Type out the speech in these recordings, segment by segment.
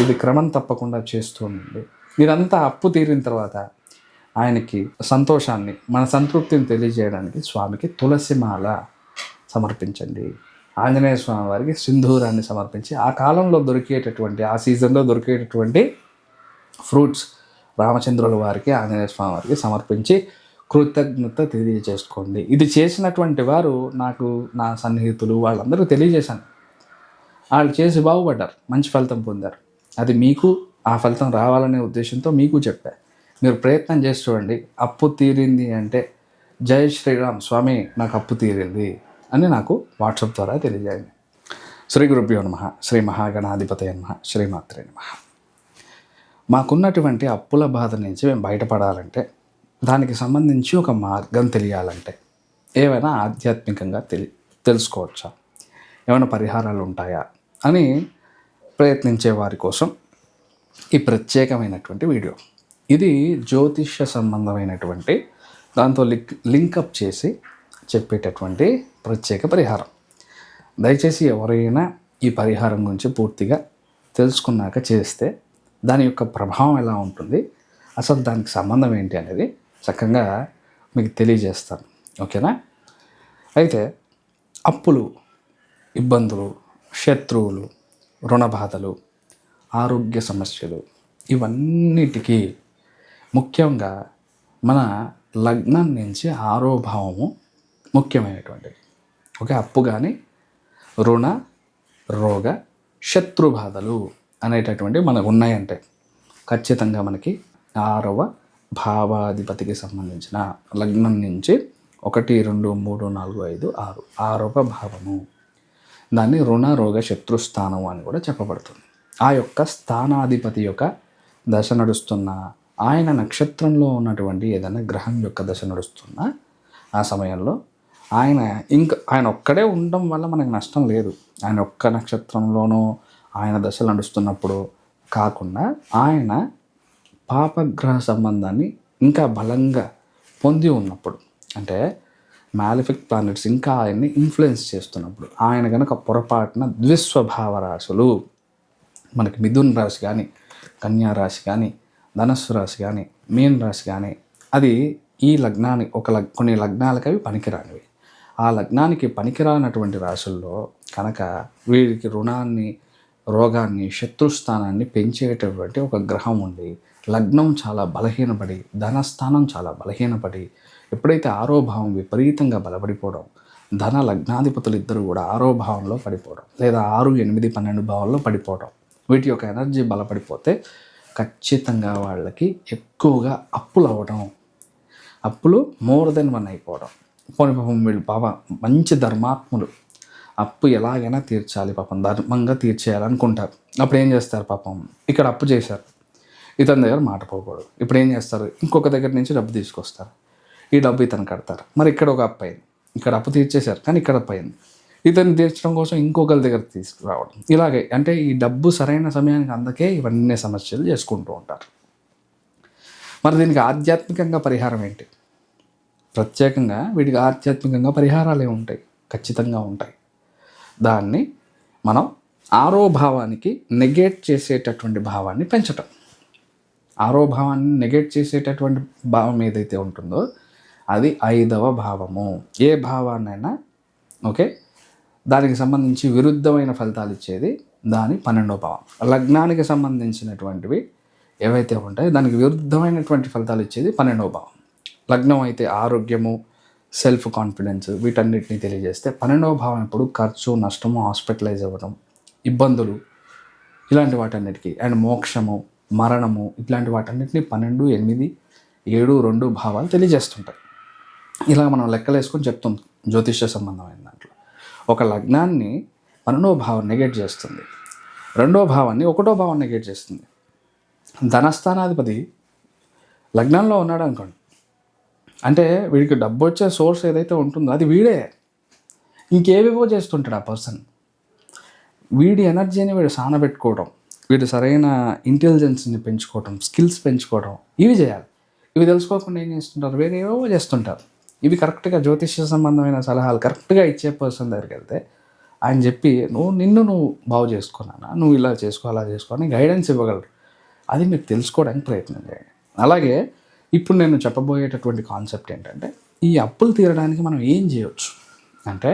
ఇది క్రమం తప్పకుండా చేస్తూ ఉండండి. మీరంతా అప్పు తీరిన తర్వాత ఆయనకి సంతోషాన్ని మన సంతృప్తిని తెలియజేయడానికి స్వామికి తులసి మాల సమర్పించండి. ఆంజనేయ స్వామి వారికి సింధూరాన్ని సమర్పించి ఆ కాలంలో దొరికేటటువంటి ఆ సీజన్లో దొరికేటటువంటి ఫ్రూట్స్ రామచంద్రుల వారికి ఆంజనేయ స్వామి వారికి సమర్పించి కృతజ్ఞత తెలియజేసుకోండి. ఇది చేసినటువంటి వారు నాకు నా సన్నిహితులు వాళ్ళందరూ తెలియజేశాను. వాళ్ళు చేసి బాగుపడ్డారు మంచి ఫలితం పొందారు. అది మీకు ఆ ఫలితం రావాలనే ఉద్దేశంతో మీకు చెప్పా. మీరు ప్రయత్నం చేసి చూడండి అప్పు తీరింది అంటే జై శ్రీరామ్ స్వామి నాకు అప్పు తీరింది అని నాకు వాట్సాప్ ద్వారా తెలియజేయండి. శ్రీ గురుభ్యో నమ శ్రీ మహాగణాధిపతయ నమ శ్రీమాత్రే నమ. మాకున్నటువంటి అప్పుల బాధ నుంచి మేము బయటపడాలంటే దానికి సంబంధించి ఒక మార్గం తెలియాలంటే ఏవైనా ఆధ్యాత్మికంగా తెలి తెలుసుకోవచ్చా? ఏమైనా పరిహారాలు ఉంటాయా? అని ప్రయత్నించే వారి కోసం ఈ ప్రత్యేకమైనటువంటి వీడియో. ఇది జ్యోతిష్య సంబంధమైనటువంటి దాంతో లింక్ లింకప్ చేసి చెప్పేటటువంటి ప్రత్యేక పరిహారం. దయచేసి ఎవరైనా ఈ పరిహారం గురించి పూర్తిగా తెలుసుకున్నాక చేస్తే దాని యొక్క ప్రభావం ఎలా ఉంటుంది అసలు దానికి సంబంధం ఏంటి అనేది చక్కగా మీకు తెలియజేస్తాను. ఓకేనా? అయితే అప్పులు ఇబ్బందులు శత్రువులు రుణ బాధలు ఆరోగ్య సమస్యలు ఇవన్నిటికీ ముఖ్యంగా మన లగ్నం నుంచి ఆరో భావము ముఖ్యమైనటువంటిది. ఓకే అప్పు కానీ రుణ రోగ శత్రు బాధలు అనేటటువంటివి మనకు ఉన్నాయంటే ఖచ్చితంగా మనకి ఆరవ భావాధిపతికి సంబంధించిన లగ్నం నుంచి ఒకటి రెండు మూడు నాలుగు ఐదు ఆరు ఆరవ భావము దాన్ని రుణ రోగ శత్రుస్థానం అని కూడా చెప్పబడుతుంది. ఆ యొక్క స్థానాధిపతి యొక్క దశ నడుస్తున్న ఆయన నక్షత్రంలో ఉన్నటువంటి ఏదైనా గ్రహం యొక్క దశ నడుస్తున్న ఆ సమయంలో ఆయన ఇంక ఆయన ఒక్కడే ఉండడం వల్ల మనకు నష్టం లేదు. ఆయన ఒక్క నక్షత్రంలోనూ ఆయన దశలు నడుస్తున్నప్పుడు కాకుండా ఆయన పాపగ్రహ సంబంధాన్ని ఇంకా బలంగా పొంది ఉన్నప్పుడు అంటే మ్యాలిఫిక్ ప్లానెట్స్ ఇంకా ఆయన్ని ఇన్ఫ్లుయెన్స్ చేస్తున్నప్పుడు ఆయన కనుక పొరపాటున ద్విస్వభావ రాశులు మనకి మిథున్ రాశి కానీ కన్యా రాశి కానీ ధనస్సు రాశి కానీ మీన్ రాశి కానీ అది ఈ లగ్నానికి ఒక లగ్ కొన్ని లగ్నాలకి అవి పనికిరానివి. ఆ లగ్నానికి పనికిరానటువంటి రాశుల్లో కనుక వీరికి రుణాన్ని రోగాన్ని శత్రుస్థానాన్ని పెంచేటటువంటి ఒక గ్రహం ఉండి లగ్నం చాలా బలహీనపడి ధనస్థానం చాలా బలహీనపడి ఎప్పుడైతే ఆరో భావం విపరీతంగా బలపడిపోవడం ధన లగ్నాధిపతులు ఇద్దరు కూడా ఆరో భావంలో పడిపోవడం లేదా ఆరు ఎనిమిది పన్నెండు భావంలో పడిపోవడం వీటి యొక్క ఎనర్జీ బలపడిపోతే ఖచ్చితంగా వాళ్ళకి ఎక్కువగా అప్పులు అవ్వడం అప్పులు మోర్ దెన్ వన్ అయిపోవడం. పోనీ పాపం వీళ్ళు పాప మంచి ధర్మాత్ములు అప్పు ఎలాగైనా తీర్చాలి పాపం ధర్మంగా తీర్చేయాలనుకుంటారు. అప్పుడు ఏం చేస్తారు పాపం? ఇక్కడ అప్పు చేశారు. ఇతని దగ్గర మాట పోకూడదు. ఇప్పుడు ఏం చేస్తారు? ఇంకొక దగ్గర నుంచి డబ్బు తీసుకొస్తారు. ఈ డబ్బు ఇతను కడతారు. మరి ఇక్కడ ఒక అప్పు అయింది. ఇక్కడ అప్పు తీర్చేశారు. కానీ ఇక్కడ అప్పు అయింది. ఇతన్ని తీర్చడం కోసం ఇంకొకరి దగ్గర తీసుకురావడం. ఇలాగే అంటే ఈ డబ్బు సరైన సమయానికి అందకే ఇవన్నీ సమస్యలు చేసుకుంటూ ఉంటారు. మరి దీనికి ఆధ్యాత్మికంగా పరిహారం ఏంటి? ప్రత్యేకంగా వీటికి ఆధ్యాత్మికంగా పరిహారాలే ఉంటాయి? ఖచ్చితంగా ఉంటాయి. దాన్ని మనం ఆరో భావానికి నెగేట్ చేసేటటువంటి భావాన్ని పెంచటం. ఆరో భావాన్ని నెగేట్ చేసేటటువంటి భావం ఏదైతే ఉంటుందో అది ఐదవ భావము. ఏ భావాన్నైనా ఓకే? దానికి సంబంధించి విరుద్ధమైన ఫలితాలు ఇచ్చేది దాని పన్నెండవ భావం. లగ్నానికి సంబంధించినటువంటివి ఏవైతే ఉంటాయో దానికి విరుద్ధమైనటువంటి ఫలితాలు ఇచ్చేది పన్నెండవ భావం. లగ్నం అయితే ఆరోగ్యము సెల్ఫ్ కాన్ఫిడెన్స్ వీటన్నిటిని తెలియజేస్తే పన్నెండవ భావం ఇప్పుడు ఖర్చు నష్టము హాస్పిటలైజ్ అవ్వడం ఇబ్బందులు ఇలాంటి వాటన్నిటికీ అండ్ మోక్షము మరణము ఇట్లాంటి వాటన్నిటిని పన్నెండు ఎనిమిది ఏడు రెండు భావాలు తెలియజేస్తుంటాయి. ఇలా మనం లెక్కలేసుకొని చెప్తాం జ్యోతిష్య సంబంధమైన దాంట్లో. ఒక లగ్నాన్ని పన్నెండో భావం నెగెట్ చేస్తుంది. రెండో భావాన్ని ఒకటో భావం నెగెట్ చేస్తుంది. ధనస్థానాధిపతి లగ్నంలో ఉన్నాడు అనుకోండి. అంటే వీడికి డబ్బు వచ్చే సోర్స్ ఏదైతే ఉంటుందో అది వీడే. ఇంకేవేవో చేస్తుంటాడు ఆ పర్సన్. వీడి ఎనర్జీని వీడు సానబెట్టుకోవడం వీడు సరైన ఇంటెలిజెన్స్ని పెంచుకోవడం స్కిల్స్ పెంచుకోవడం ఇవి చేయాలి. ఇవి తెలుసుకోకుండా ఏం చేస్తుంటారు? వేరేవో చేస్తుంటారు. ఇవి కరెక్ట్గా జ్యోతిష్య సంబంధమైన సలహాలు కరెక్ట్గా ఇచ్చే పర్సన్ దగ్గరికి వెళ్తే ఆయన చెప్పి నువ్వు నిన్ను నువ్వు బాగు చేసుకున్నానా నువ్వు ఇలా చేసుకో అలా చేసుకో అని గైడెన్స్ ఇవ్వగలరు. అది మీరు తెలుసుకోవడానికి ప్రయత్నం చేయండి. అలాగే ఇప్పుడు నేను చెప్పబోయేటటువంటి కాన్సెప్ట్ ఏంటంటే ఈ అప్పులు తీరడానికి మనం ఏం చేయవచ్చు అంటే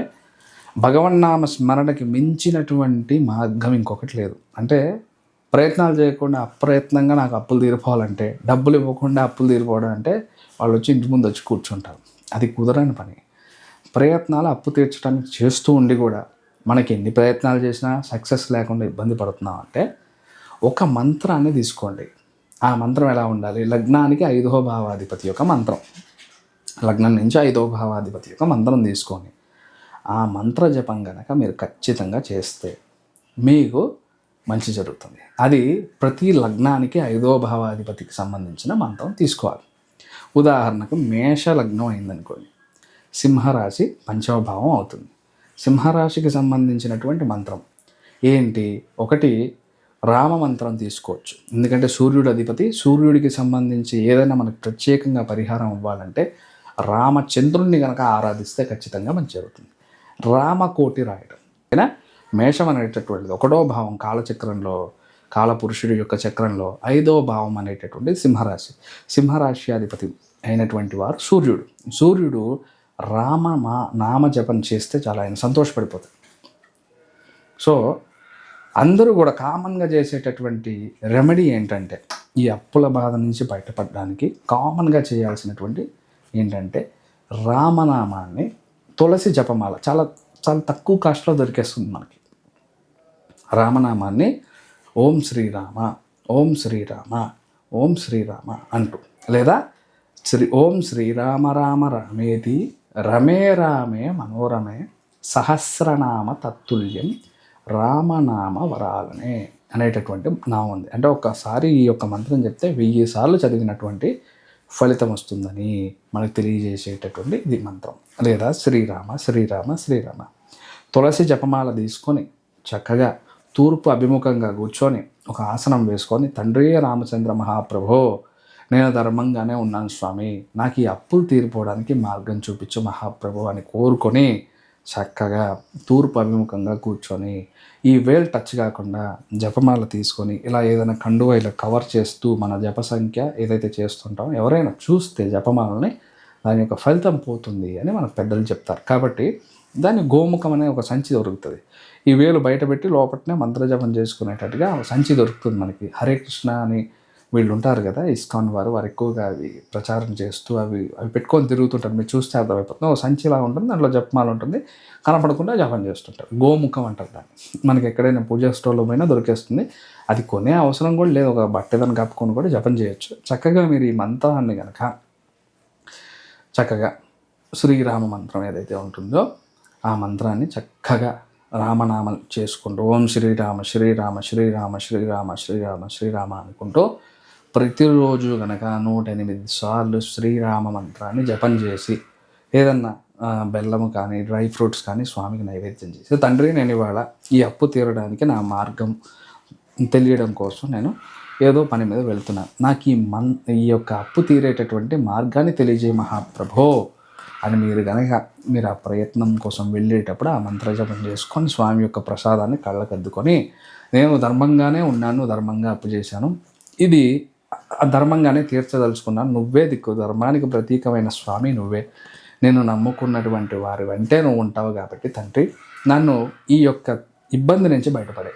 భగవన్నామ స్మరణకి మించినటువంటి మార్గం ఇంకొకటి లేదు. అంటే ప్రయత్నాలు చేయకుండా అప్రయత్నంగా నాకు అప్పులు తీరిపోవాలంటే డబ్బులు ఇవ్వకుండా అప్పులు తీరిపోవడం అంటే వాళ్ళు వచ్చి ఇంటి ముందు వచ్చి కూర్చుంటారు. అది కుదరని పని. ప్రయత్నాలు అప్పు తీర్చడానికి చేస్తూ ఉండి కూడా మనకి ఎన్ని ప్రయత్నాలు చేసినా సక్సెస్ లేకుండా ఇబ్బంది పడుతున్నాం అంటే ఒక మంత్రాన్ని తీసుకోండి. ఆ మంత్రం ఎలా ఉండాలి? లగ్నానికి ఐదో భావాధిపతి యొక్క మంత్రం. లగ్నం నుంచి ఐదో భావాధిపతి యొక్క మంత్రం తీసుకొని ఆ మంత్ర జపం గనక మీరు ఖచ్చితంగా చేస్తే మీకు మంచి జరుగుతుంది. అది ప్రతి లగ్నానికి ఐదో భావాధిపతికి సంబంధించిన మంత్రం తీసుకోవాలి. ఉదాహరణకు మేష లగ్నం అయిందనుకోండి సింహరాశి పంచమభావం అవుతుంది. సింహరాశికి సంబంధించినటువంటి మంత్రం. ఏంటి? ఒకటి రామ మంత్రం తీసుకోవచ్చు. ఎందుకంటే సూర్యుడు అధిపతి సూర్యుడికి సంబంధించి ఏదైనా మనకు ప్రత్యేకంగా పరిహారం ఇవ్వాలంటే రామచంద్రుణ్ణి కనుక ఆరాధిస్తే ఖచ్చితంగా మంచి జరుగుతుంది. రామకోటి రాయడం అయినా మేషం అనేటటువంటిది ఒకటో భావం కాలచక్రంలో కాలపురుషుడి యొక్క చక్రంలో ఐదో భావం అనేటటువంటి సింహరాశి. సింహరాశి అధిపతి అయినటువంటి వారు సూర్యుడు. సూర్యుడు రామ మా నామ జపం చేస్తే చాలా ఆయన సంతోషపడిపోతాడు. సో అందరూ కూడా కామన్గా చేసేటటువంటి రెమెడీ ఏంటంటే ఈ అప్పుల బాధ నుంచి బయటపడడానికి కామన్గా చేయాల్సినటువంటి ఏంటంటే రామనామాన్ని తులసి జపమాల చాలా చాలా తక్కువ కాస్ట్లో దొరికేస్తుంది మనకి. రామనామాన్ని ఓం శ్రీరామ ఓం శ్రీరామ ఓం శ్రీరామ అంటూ. లేదా శ్రీ ఓం శ్రీరామ రామ రామేతి రమే రామే మనోరమే సహస్రనామ తత్తుల్యం రామనామ వరాలనే అనేటటువంటి నామం ఉంది. అంటే ఒకసారి ఈ యొక్క మంత్రం చెప్తే వెయ్యి సార్లు చదివినటువంటి ఫలితం వస్తుందని మనకు తెలియజేసేటటువంటి ఇది మంత్రం. లేదా శ్రీరామ శ్రీరామ శ్రీరామ తులసి జపమాల తీసుకొని చక్కగా తూర్పు అభిముఖంగా కూర్చొని ఒక ఆసనం వేసుకొని తండ్రి రామచంద్ర మహాప్రభో నేను ధర్మంగానే ఉన్నాను స్వామి. నాకు ఈ అప్పులు తీరిపోవడానికి మార్గం చూపించు మహాప్రభు అని కోరుకొని చక్కగా తూర్పు అభిముఖంగా కూర్చొని ఈ వేల్ టచ్ కాకుండా జపమాల తీసుకొని ఇలా ఏదైనా కండువ ఇలా కవర్ చేస్తూ మన జప సంఖ్య ఏదైతే చేస్తుంటామో ఎవరైనా చూస్తే జపమాలని దాని యొక్క ఫలితం పోతుంది అని మన పెద్దలు చెప్తారు. కాబట్టి దాన్ని గోముఖం అనే ఒక సంచి దొరుకుతుంది. ఈ వేలు బయటపెట్టి లోపలనే మంత్రజపం చేసుకునేటట్టుగా సంచి దొరుకుతుంది మనకి. హరే కృష్ణ అని వీళ్ళు ఉంటారు కదా ఇస్కాన్ వారు. వారు ఎక్కువగా అవి ప్రచారం చేస్తూ అవి అవి పెట్టుకొని తిరుగుతుంటారు. మీరు చూస్తే అర్థమైపోతుంది. ఒక సంచిలా ఉంటుంది దాంట్లో జపమాల ఉంటుంది. కనపడకుండా జపం చేస్తుంటారు. గోముఖం అంటారు దాన్ని. మనకి ఎక్కడైనా పూజా స్టోర్లో పోయినా దొరికేస్తుంది. అది కొనే అవసరం కూడా లేదు. ఒక బట్టెదని కప్పుకొని కూడా జపం చేయొచ్చు. చక్కగా మీరు ఈ మంత్రాన్ని కనుక చక్కగా శ్రీరామ మంత్రం ఏదైతే ఉంటుందో ఆ మంత్రాన్ని చక్కగా రామనామం చేసుకుంటూ ఓం శ్రీరామ శ్రీరామ శ్రీరామ శ్రీరామ శ్రీరామ శ్రీరామ అనుకుంటూ ప్రతిరోజు కనుక నూట ఎనిమిది సార్లు శ్రీరామ మంత్రాన్ని జపం చేసి ఏదన్నా బెల్లము కానీ డ్రై ఫ్రూట్స్ కానీ స్వామికి నైవేద్యం చేసి తండ్రి నేను ఇవాళ ఈ అప్పు తీరడానికి నా మార్గం తెలియడం కోసం నేను ఏదో పని మీద వెళ్తున్నాను నాకు ఈ మన్ ఈ యొక్క అప్పు తీరేటటువంటి మార్గాన్ని తెలియజేయ మహాప్రభో. అని మీరు కనుక మీరు ఆ ప్రయత్నం కోసం వెళ్ళేటప్పుడు ఆ మంత్రజపం చేసుకొని స్వామి యొక్క ప్రసాదాన్ని కళ్ళకద్దుకొని నేను ధర్మంగానే ఉన్నాను ధర్మంగా అప్పు చేశాను ఇది ఆ ధర్మంగానే తీర్చదలుచుకున్నాను. నువ్వే దిక్కు ధర్మానికి ప్రతీకమైన స్వామి నువ్వే. నేను నమ్ముకున్నటువంటి వారి వెంటే నువ్వు ఉంటావు కాబట్టి తండ్రి నన్ను ఈ యొక్క ఇబ్బంది నుంచి బయటపడే.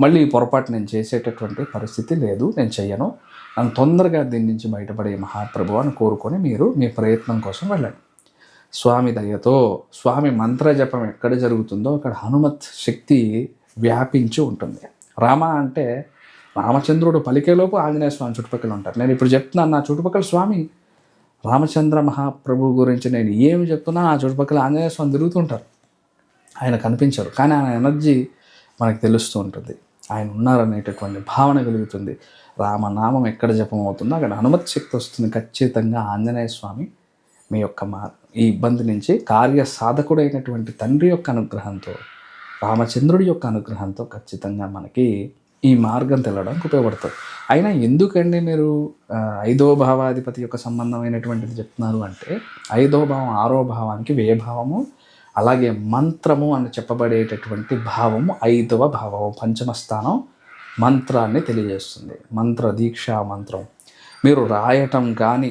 మళ్ళీ ఈ పొరపాటు నేను చేసేటటువంటి పరిస్థితి లేదు నేను చెయ్యను. నన్ను తొందరగా దీని నుంచి బయటపడే మహాప్రభు అని కోరుకొని మీరు మీ ప్రయత్నం కోసం వెళ్ళండి. స్వామి దయతో స్వామి మంత్ర జపం ఎక్కడ జరుగుతుందో అక్కడ హనుమత్ శక్తి వ్యాపించి ఉంటుంది. రామ అంటే రామచంద్రుడు పలికేలోపు ఆంజనేయ స్వామి చుట్టుపక్కల ఉంటారు. నేను ఇప్పుడు చెప్తున్నాను నా చుట్టుపక్కల స్వామి రామచంద్ర మహాప్రభు గురించి నేను ఏమి చెప్తున్నా ఆ చుట్టుపక్కల ఆంజనేయ స్వామి తిరుగుతుంటారు ఆయన కనిపించరు కానీ ఆయన ఎనర్జీ మనకు తెలుస్తూ ఉంటుంది. ఆయన ఉన్నారనేటటువంటి భావన కలుగుతుంది. రామనామం ఎక్కడ జపం అవుతుందో అక్కడ హనుమత్ శక్తి వస్తుంది ఖచ్చితంగా ఆంజనేయ స్వామి మీ యొక్క మా ఈ ఇబ్బంది నుంచి కార్య సాధకుడైనటువంటి తండ్రి యొక్క అనుగ్రహంతో రామచంద్రుడి యొక్క అనుగ్రహంతో ఖచ్చితంగా మనకి ఈ మార్గం తెల్లడానికి ఉపయోగపడుతుంది. అయినా ఎందుకండి మీరు ఐదో భావాధిపతి యొక్క సంబంధమైనటువంటిది చెప్తున్నారు అంటే ఐదో భావం ఆరో భావానికి వ్యయభావము అలాగే మంత్రము అని చెప్పబడేటటువంటి భావము ఐదవ భావము పంచమ స్థానం మంత్రాన్ని తెలియజేస్తుంది. మంత్ర దీక్షా మంత్రం. మీరు రాయటం కానీ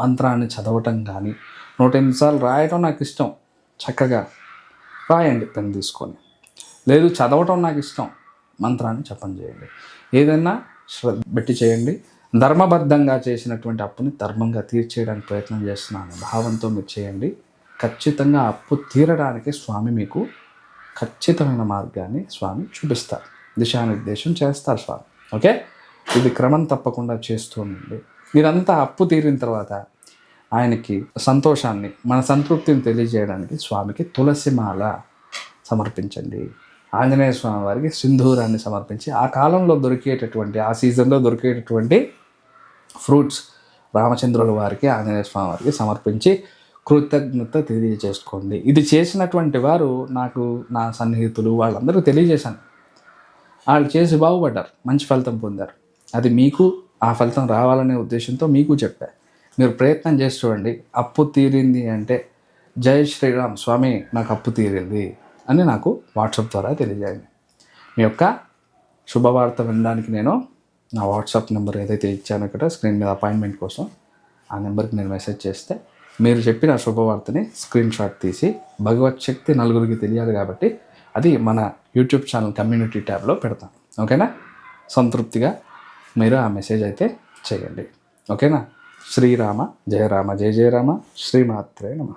మంత్రాన్ని చదవటం కానీ నూట ఎనిమిది సార్లు రాయటం నాకు ఇష్టం చక్కగా రాయండి పెన్ తీసుకొని. లేదు చదవటం నాకు ఇష్టం మంత్రాన్ని జపం చేయండి. ఏదైనా శ్రద్ధ పెట్టి చేయండి. ధర్మబద్ధంగా చేసినటువంటి అప్పుని ధర్మంగా తీర్చేయడానికి ప్రయత్నం చేస్తున్నాను. భావంతో మీరు చేయండి. ఖచ్చితంగా అప్పు తీరడానికి స్వామి మీకు ఖచ్చితమైన మార్గాన్ని స్వామి చూపిస్తారు. దిశానిర్దేశం చేస్తారు స్వామి. ఓకే? ఇది క్రమం తప్పకుండా చేస్తూ ఉండండి మీరంతా అప్పు తీరిన తర్వాత ఆయనకి సంతోషాన్ని మన సంతృప్తిని తెలియజేయడానికి స్వామికి తులసి మాల సమర్పించండి. ఆంజనేయ స్వామి వారికి సింధూరాన్ని సమర్పించి ఆ కాలంలో దొరికేటటువంటి ఆ సీజన్లో దొరికేటటువంటి ఫ్రూట్స్ రామచంద్రుల వారికి ఆంజనేయ స్వామి వారికి సమర్పించి కృతజ్ఞత తెలియజేసుకోండి. ఇది చేసినటువంటి వారు నాకు నా సన్నిహితులు వాళ్ళందరూ తెలియజేశాను. వాళ్ళు చేసి బాగుపడ్డారు మంచి ఫలితం పొందారు. అది మీకు ఆ ఫలితం రావాలనే ఉద్దేశంతో మీకు చెప్పా. మీరు ప్రయత్నం చేసి చూడండి అప్పు తీరింది అంటే జై శ్రీరామ్ స్వామి నాకు అప్పు తీరింది అని నాకు వాట్సాప్ ద్వారా తెలియజేయండి. మీ యొక్క శుభవార్త వినడానికి నేను నా వాట్సాప్ నెంబర్ ఏదైతే ఇచ్చానో ఇక్కడ స్క్రీన్ మీద అపాయింట్మెంట్ కోసం ఆ నెంబర్కి నేను మెసేజ్ చేస్తే మీరు చెప్పిన శుభవార్తని స్క్రీన్ షాట్ తీసి భగవత్ శక్తి నలుగురికి తెలియాలి కాబట్టి అది మన యూట్యూబ్ ఛానల్ కమ్యూనిటీ ట్యాబ్లో పెడతాను ఓకేనా? సంతృప్తిగా మీరు ఆ మెసేజ్ అయితే చేయండి. ఓకేనా శ్రీరామ జయ రామ జయ జయ రామ శ్రీమాత్రే నమ.